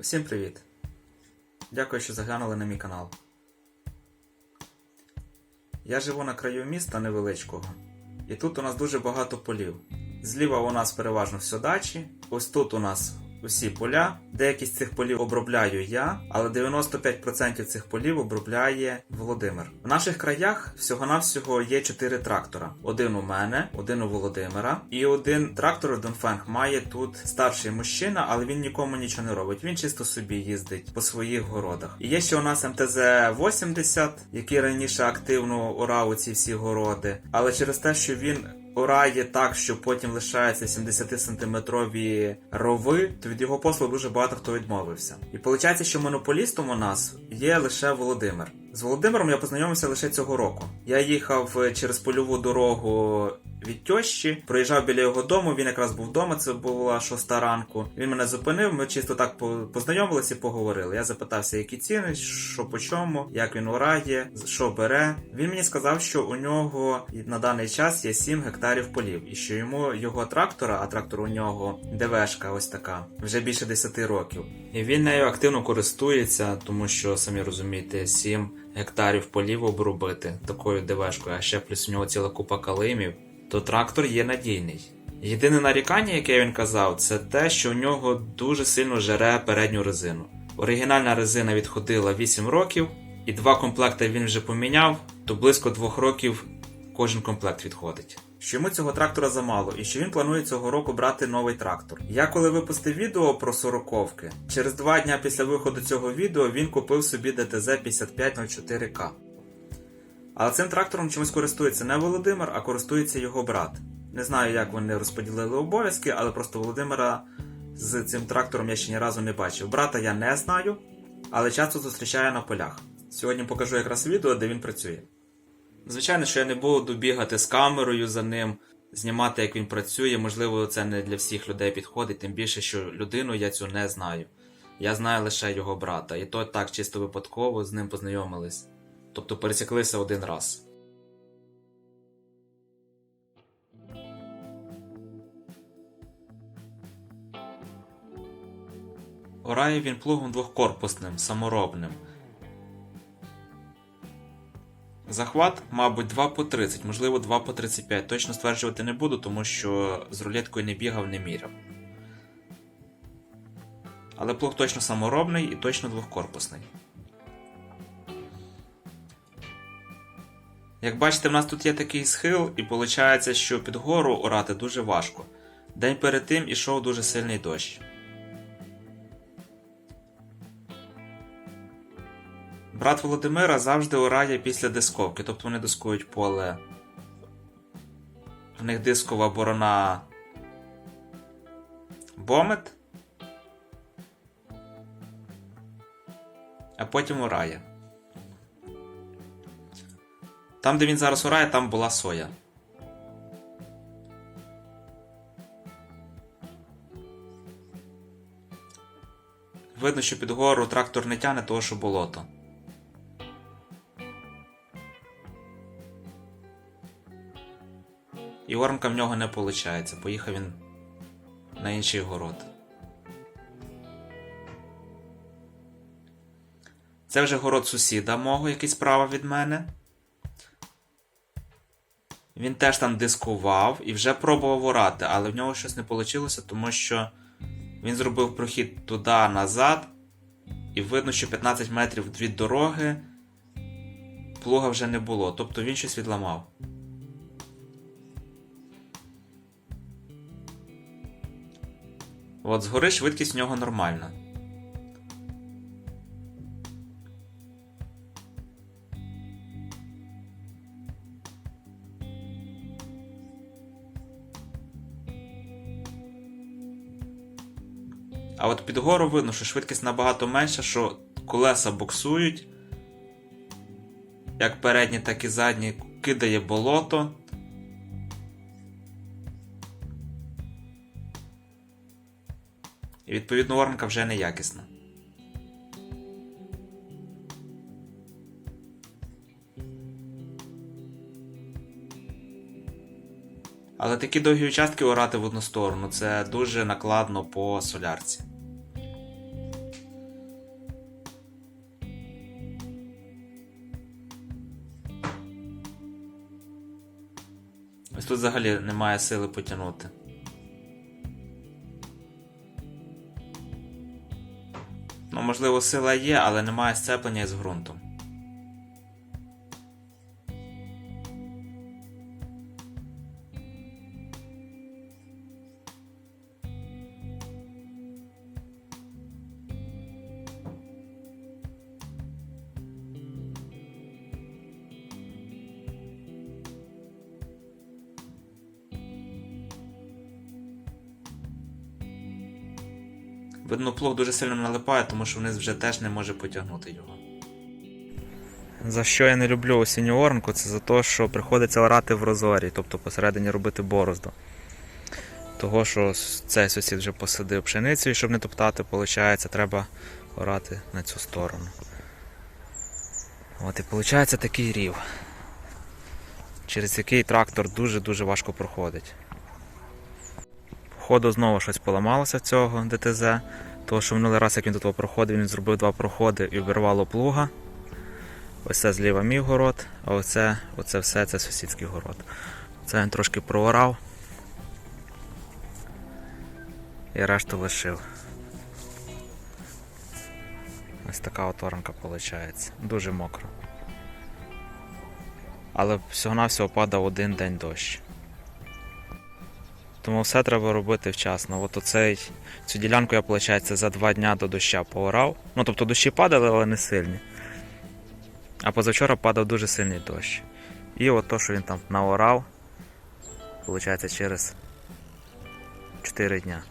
Усім привіт! Дякую, що заглянули на мій канал. Я живу на краю міста невеличкого, і тут у нас дуже багато полів. Зліва у нас переважно все дачі, ось тут у нас усі поля. Деякі з цих полів обробляю я, але 95% цих полів обробляє Володимир. В наших краях всього-навсього є 4 трактора: один у мене, один у Володимира, і один трактор Донфенг має тут старший мужчина, але він нікому нічого не робить. Він чисто собі їздить по своїх городах. І є ще у нас МТЗ-80, який раніше активно орав ці всі городи, але через те, що він орає так, що потім лишаються 70-сантиметрові рови, то від його послуг дуже багато хто відмовився. І виходить, що монополістом у нас є лише Володимир. З Володимиром я познайомився лише цього року. Я їхав через польову дорогу від тьощі, проїжджав біля його дому. Він якраз був вдома. Це була шоста ранку. Він мене зупинив. Ми чисто так познайомилися поговорили. Я запитався, які ціни, що по чому, як він орає, що бере. Він мені сказав, що у нього на даний час є 7 гектарів полів, і що йому його трактора, а трактор у нього ДВшка, ось така, вже більше 10 років. І він нею активно користується, тому що самі розумієте, 7 гектарів полів обробити такою ДВшкою, а ще плюс у нього ціла купа калимів, то трактор є надійний. Єдине нарікання, яке він казав, це те, що у нього дуже сильно жере передню резину. Оригінальна резина відходила 8 років, і два комплекти він вже поміняв, то близько 2 років кожен комплект відходить. Що йому цього трактора замало, і що він планує цього року брати новий трактор. Я коли випустив відео про сороковки, через два дня після виходу цього відео він купив собі ДТЗ 5504К. Але цим трактором чомусь користується не Володимир, а користується його брат. Не знаю, як вони розподілили обов'язки, але просто Володимира з цим трактором я ще ні разу не бачив. Брата я не знаю, але часто зустрічаю на полях. Сьогодні покажу якраз відео, де він працює. Звичайно, що я не буду бігати з камерою за ним, знімати, як він працює. Можливо, це не для всіх людей підходить, тим більше, що людину я цю не знаю. Я знаю лише його брата, і то так чисто випадково з ним познайомились. Тобто пересіклися один раз. Орає він плугом двохкорпусним, саморобним. Захват, мабуть, 2 по 30, можливо, 2 по 35. Точно стверджувати не буду, тому що з рулеткою не бігав, не міряв. Але плуг точно саморобний і точно двохкорпусний. Як бачите, в нас тут є такий схил, і виходить, що під гору орати дуже важко. День перед тим ішов дуже сильний дощ. Брат Володимира завжди орає після дисковки, тобто вони дискують поле. В них дискова борона Бомет. А потім орає. Там, де він зараз орає, там була соя. Видно, що під гору трактор не тяне, того що болото. І оранка в нього не виходить. Поїхав він на інший город. Це вже город сусіда мого, який справа від мене. Він теж там дискував і вже пробував орати, але в нього щось не вийшло, тому що він зробив прохід туди-назад, і видно, що 15 метрів від дороги плуга вже не було. Тобто він щось відламав. От згори швидкість в нього нормальна. А от під гору видно, що швидкість набагато менша, що колеса буксують. Як передні, так і задні кидає болото. І відповідно оранка вже неякісна. Але такі довгі участки орати в одну сторону це дуже накладно по солярці. Ось тут взагалі немає сили потягнути. Ну, можливо, сила є, але немає сцеплення із ґрунтом. Видно, плуг дуже сильно налипає, тому що вниз вже теж не може потягнути його. За що я не люблю осінню оранку, це за те, що приходиться орати в розорі, тобто посередині робити борозду. Того, що цей сусід вже посадив пшеницю, і щоб не топтати, виходить, треба орати на цю сторону. От і виходить такий рів, через який трактор дуже-дуже важко проходить. Походу знову щось поламалося цього ДТЗ, тому що минулий раз, як він тут проходив, він зробив два проходи і обірвало плуга. Ось це зліва мій город, а оце, оце все це сусідський город. Це він трошки проорав. І решту лишив. Ось така от оранка виходить. Дуже мокро. Але всього-навсього падав один день дощ. Тому все треба робити вчасно. От оцей, цю ділянку я, виходить, за два дня до доща поорав. Ну, тобто дощі падали, але не сильні. А позавчора падав дуже сильний дощ. І от то, що він там наорав, виходить, через 4 дня.